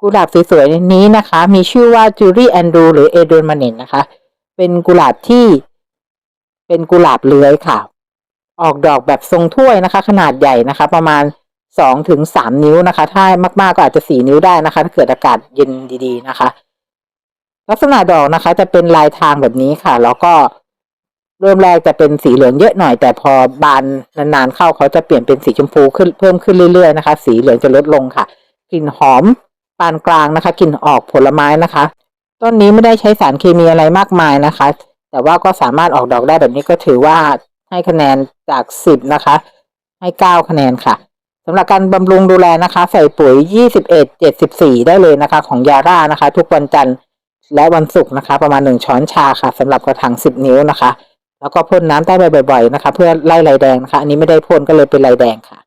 กุหลาบสวยๆนี้นะคะ มีชื่อว่าจูรี่แอนดูหรือเอเดนมาเนนนะคะ เป็นกุหลาบที่ เป็นกุหลาบเลื้อยค่ะ ออกดอกแบบทรงถ้วยนะคะ ขนาดใหญ่นะคะ ประมาณสองถึงสามนิ้วนะคะ ถ้ามากๆก็อาจจะสี่นิ้วได้นะคะ ถ้าเกิดอากาศเย็นดี ๆ นะคะ ลักษณะดอกนะคะ จะเป็นลายทางแบบนี้ค่ะ แล้วก็เริ่มแรกจะเป็นสีเหลืองเยอะหน่อย แต่พอบานนานๆเข้าเขาจะเปลี่ยนเป็นสีชมพูขึ้นเพิ่มขึ้นเรื่อยๆนะคะ สีเหลืองจะลดลงค่ะกลิ่นหอม ปานกลางนะคะกลิ่นออกผลไม้นะคะ ต้นนี้ไม่ได้ใช้สารเคมีอะไรมากมายนะคะ แต่ว่าก็สามารถออกดอกได้แบบนี้ก็ถือว่าให้คะแนนจากสิบนะคะ ให้เก้าคะแนนค่ะสำหรับการบำรุงดูแลนะคะ ใส่ปุ๋ยยี่สิบเอ็ดเจ็ดสิบสี่ได้เลยนะคะ ของยาร่านะคะ ทุกวันจันทร์และวันศุกร์นะคะ ประมาณหนึ่งช้อนชาค่ะสำหรับกระถางสิบนิ้วนะคะ แล้วก็พ่นน้ำใต้ใบบ่อย ๆ นะคะ เพื่อไล่ลายแดงนะคะ อันนี้ไม่ได้พ่นก็เลยเป็นลายแดงค่ะ